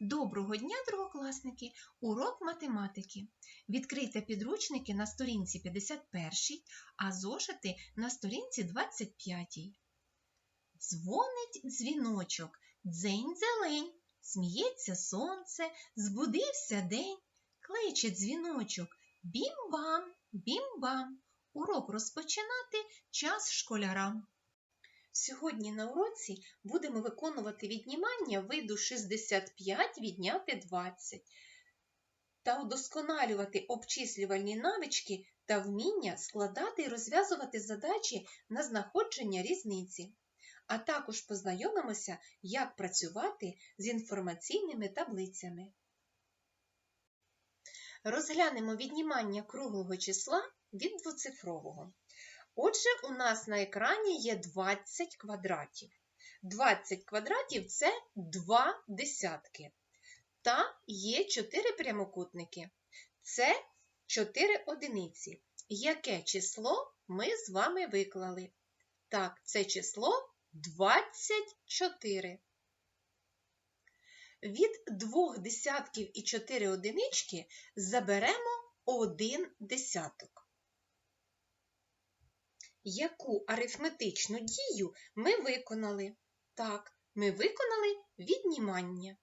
Доброго дня, другокласники! Урок математики. Відкрийте підручники на сторінці 51, а зошити на сторінці 25. Дзвонить дзвіночок, дзень зелень, сміється сонце, збудився день, кличе дзвіночок, бім-бам, бім-бам. Урок розпочинати час школярам. Сьогодні на уроці будемо виконувати віднімання виду 65 відняти 20 та удосконалювати обчислювальні навички та вміння складати і розв'язувати задачі на знаходження різниці. А також познайомимося, як працювати з інформаційними таблицями. Розглянемо віднімання круглого числа від двоцифрового. Отже, у нас на екрані є 20 квадратів. 20 квадратів це 2 десятки. Та є 4 прямокутники. Це 4 одиниці. Яке число ми з вами виклали? Так, це число 24. Від двох десятків і 4 одинички заберемо 1 десяток. Яку арифметичну дію ми виконали? Так, ми виконали віднімання.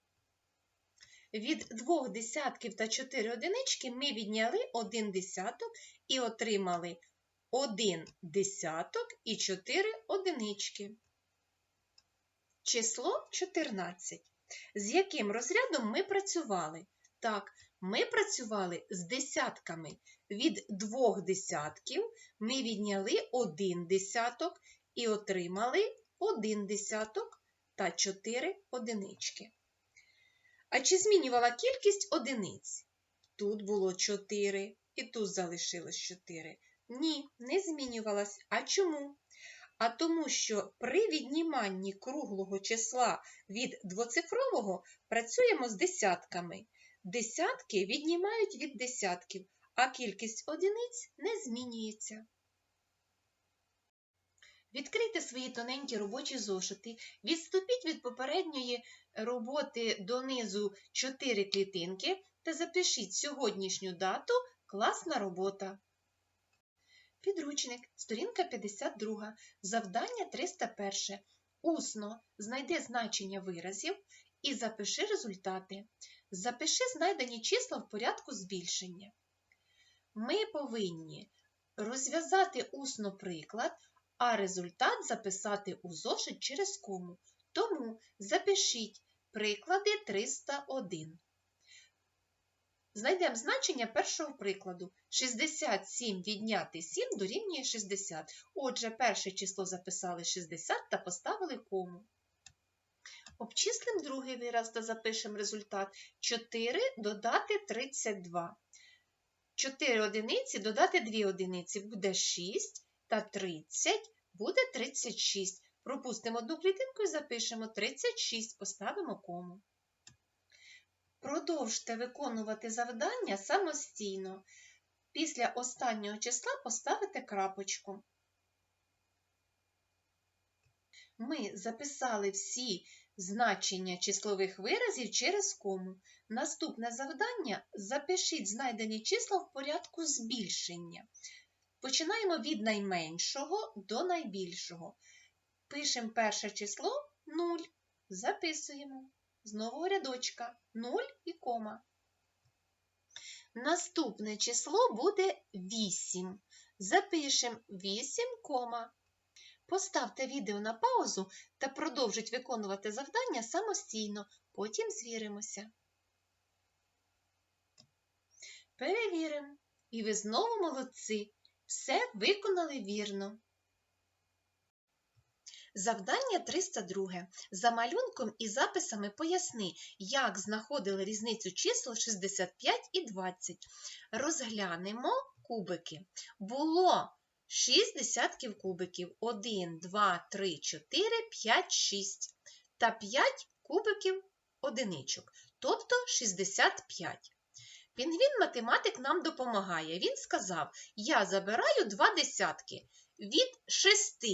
Від двох десятків та 4 одинички ми відняли 1 десяток і отримали 1 десяток і 4 одинички. Число 14. З яким розрядом ми працювали? Так, ми працювали з десятками. Від двох десятків ми відняли один десяток і отримали один десяток та 4 одинички. А чи змінювала кількість одиниць? Тут було 4 і тут залишилось 4. Ні, не змінювалась. А чому? А тому, що при відніманні круглого числа від двоцифрового працюємо з десятками. Десятки віднімають від десятків, а кількість одиниць не змінюється. Відкрийте свої тоненькі робочі зошити, відступіть від попередньої роботи донизу 4 клітинки та запишіть сьогоднішню дату класна робота. Підручник, сторінка 52, завдання 301. Усно знайди значення виразів і запиши результати. Запиши знайдені числа в порядку збільшення. Ми повинні розв'язати усно приклад, а результат записати у зошит через кому. Тому запишіть приклади 301. Знайдемо значення першого прикладу. 67 відняти 7 дорівнює 60. Отже, перше число записали 60 та поставили кому. Обчислимо другий вираз та запишемо результат. 4 додати 32. 4 одиниці додати 2 одиниці буде 6 та 30 буде 36. Пропустимо одну клітинку і запишемо 36, поставимо кому. Продовжте виконувати завдання самостійно. Після останнього числа поставите крапочку. Ми записали всі значення числових виразів через кому. Наступне завдання запишіть знайдені числа в порядку збільшення. Починаємо від найменшого до найбільшого. Пишемо перше число 0. Записуємо. З нового рядочка 0 і кома. Наступне число буде 8. Запишемо 8 кома. Поставте відео на паузу та продовжіть виконувати завдання самостійно, потім звіримося. Перевіримо. І ви знову молодці. Все виконали вірно. Завдання 302. За малюнком і записами поясни, як знаходили різницю чисел 65 і 20. Розглянемо кубики. Було 6 десятків кубиків. 1, 2, 3, 4, 5, 6. Та 5 кубиків одиничок, тобто 65. Пінгвін-математик нам допомагає. Він сказав: Я забираю 2 десятки. Від 6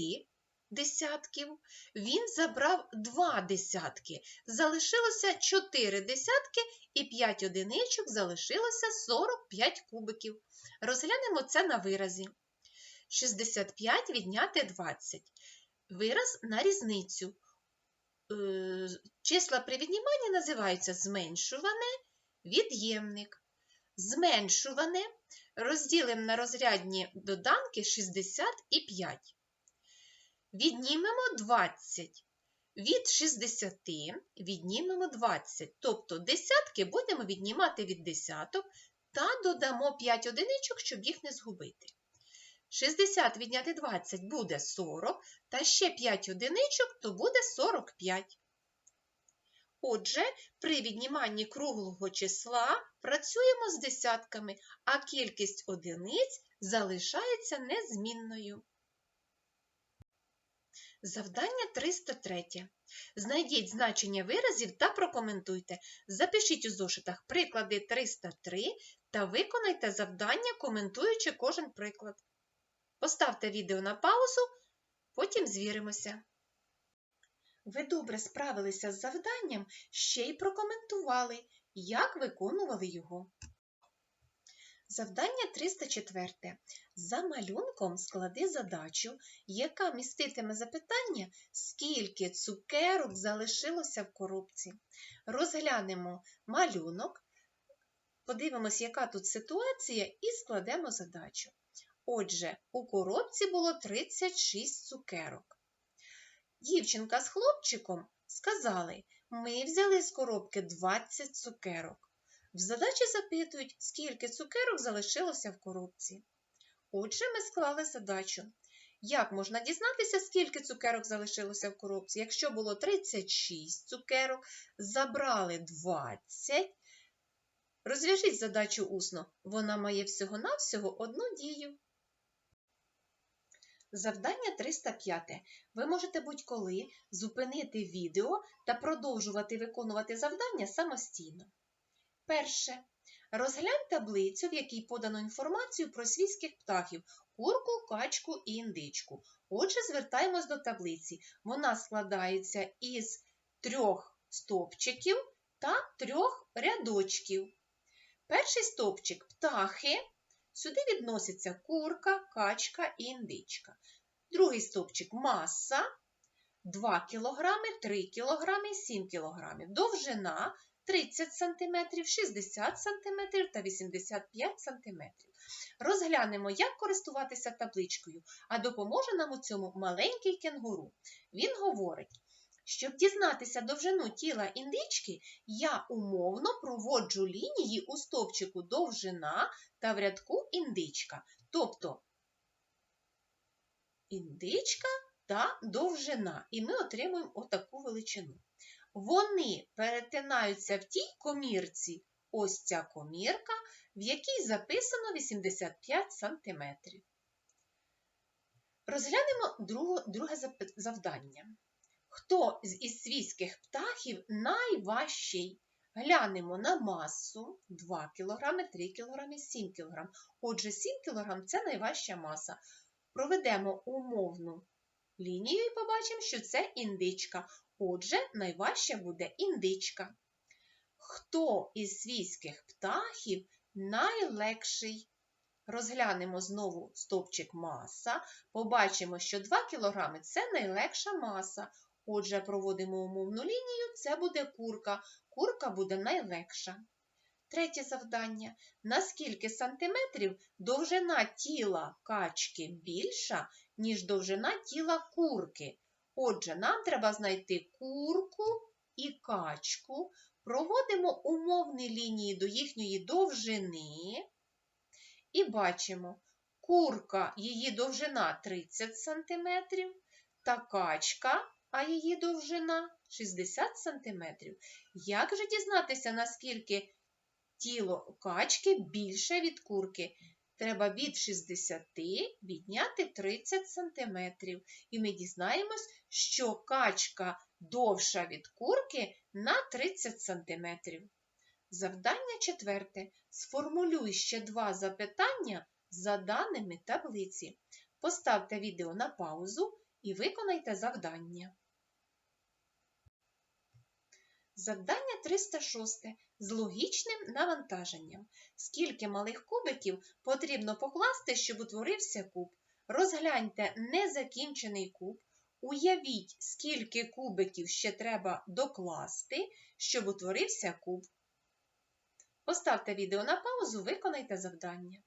десятків, він забрав 2 десятки. Залишилося 4 десятки і 5 одиничок залишилося 45 кубиків. Розглянемо це на виразі. 65 відняти 20. Вираз на різницю. Е, Числа при відніманні називаються зменшуване, від'ємник. Зменшуване розділимо на розрядні доданки 60 і 5. Віднімемо 20. Від 60 віднімемо 20. Тобто десятки будемо віднімати від десяток та додамо 5 одиничок, щоб їх не згубити. 60 відняти 20 буде 40, та ще 5 одиничок, то буде 45. Отже, при відніманні круглого числа працюємо з десятками, а кількість одиниць залишається незмінною. Завдання 303. Знайдіть значення виразів та прокоментуйте. Запишіть у зошитах приклади 303 та виконайте завдання, коментуючи кожен приклад. Поставте відео на паузу, потім звіримося. Ви добре справилися з завданням, ще й прокоментували, як виконували його. Завдання 304. За малюнком склади задачу, яка міститиме запитання, скільки цукерок залишилося в коробці. Розглянемо малюнок, подивимось, яка тут ситуація, і складемо задачу. Отже, у коробці було 36 цукерок. Дівчинка з хлопчиком сказали, ми взяли з коробки 20 цукерок. В задачі запитують, скільки цукерок залишилося в коробці. Отже, ми склали задачу. Як можна дізнатися, скільки цукерок залишилося в коробці? Якщо було 36 цукерок, забрали 20. Розв'яжіть задачу усно. Вона має всього-навсього одну дію. Завдання 305. Ви можете будь-коли зупинити відео та продовжувати виконувати завдання самостійно. Перше. Розглянь таблицю, в якій подано інформацію про свійських птахів курку, качку і індичку. Отже, звертаємось до таблиці. Вона складається із трьох стовпчиків та трьох рядочків. Перший стовпчик птахи. Сюди відносяться курка, качка і індичка. Другий стовпчик маса 2 кг, 3 кг, 7 кг. Довжина 30 см, 60 см та 85 см. Розглянемо, як користуватися табличкою, а допоможе нам у цьому маленький кенгуру. Він говорить, щоб дізнатися довжину тіла індички, я умовно проводжу лінії у стовпчику довжина та в рядку індичка. Тобто індичка та довжина. І ми отримуємо отаку величину. Вони перетинаються в тій комірці, ось ця комірка, в якій записано 85 см. Розглянемо друге, завдання. Хто із свійських птахів найважчий? Глянемо на масу 2 кг, 3 кг, 7 кг. Отже, 7 кг це найважча маса. Проведемо умовну лінію і побачимо, що це індичка. Отже, найважча буде індичка. Хто із свійських птахів найлегший? Розглянемо знову стовпчик маса. Побачимо, що 2 кг це найлегша маса. Отже, проводимо умовну лінію, це буде курка. Курка буде найлегша. Третє завдання. На скільки сантиметрів довжина тіла качки більша, ніж довжина тіла курки? Отже, нам треба знайти курку і качку. Проводимо умовні лінії до їхньої довжини. І бачимо, курка, її довжина 30 см, та качка, а її довжина 60 см. Як же дізнатися, наскільки тіло качки більше від курки? Треба від 60 відняти 30 см. І ми дізнаємось, що качка довша від курки на 30 см. Завдання четверте. Сформулюй ще два запитання за даними таблиці. Поставте відео на паузу і виконайте завдання. Завдання 306 з логічним навантаженням. Скільки малих кубиків потрібно покласти, щоб утворився куб? Розгляньте незакінчений куб. Уявіть, скільки кубиків ще треба докласти, щоб утворився куб. Поставте відео на паузу, виконайте завдання.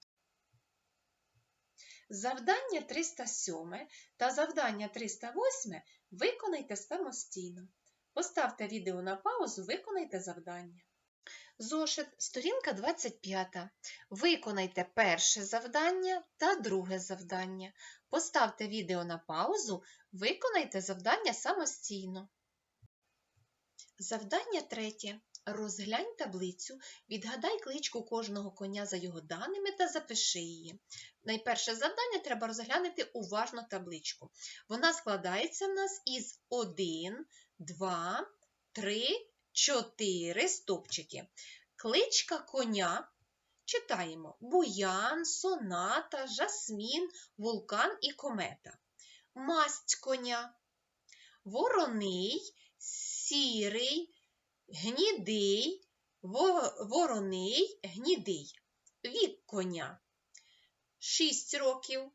Завдання 307 та завдання 308 виконайте самостійно. Поставте відео на паузу, виконайте завдання. Зошит, сторінка 25. Виконайте перше завдання та друге завдання. Поставте відео на паузу, виконайте завдання самостійно. Завдання третє. Розглянь таблицю, відгадай кличку кожного коня за його даними та запиши її. Найперше завдання треба розглянути уважно табличку. Вона складається в нас із 1, 2, 3, 4 стопчики. Кличка коня читаємо буян, соната, жасмін, вулкан і комета. Масть коня, вороний, сірий, гнідий, вороний, гнідий. Вік коня 6 років,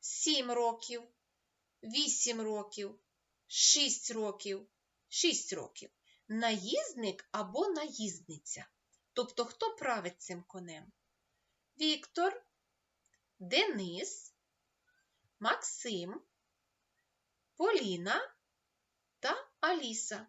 7 років, 8 років, 6 років, 6 років. Наїзник або наїзниця. Тобто, хто править цим конем? Віктор, Денис, Максим, Поліна та Аліса.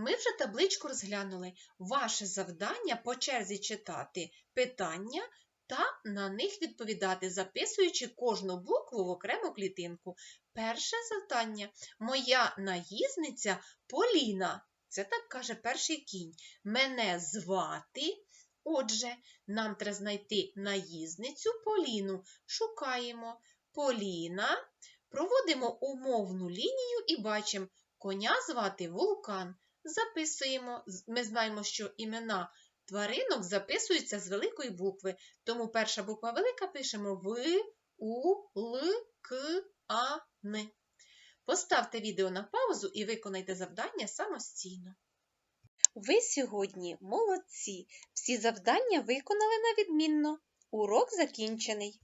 Ми вже табличку розглянули. Ваше завдання по черзі читати питання та на них відповідати, записуючи кожну букву в окрему клітинку. Перше завдання моя наїзниця Поліна. Це так каже перший кінь. Мене звати. Отже, нам треба знайти наїзницю Поліну. Шукаємо Поліна, проводимо умовну лінію і бачимо коня звати Вулкан. Записуємо. Ми знаємо, що імена тваринок записуються з великої букви. Тому перша буква велика пишемо В, У, Л, К, А, Н. Поставте відео на паузу і виконайте завдання самостійно. Ви сьогодні молодці. Всі завдання виконали на відмінно. Урок закінчений.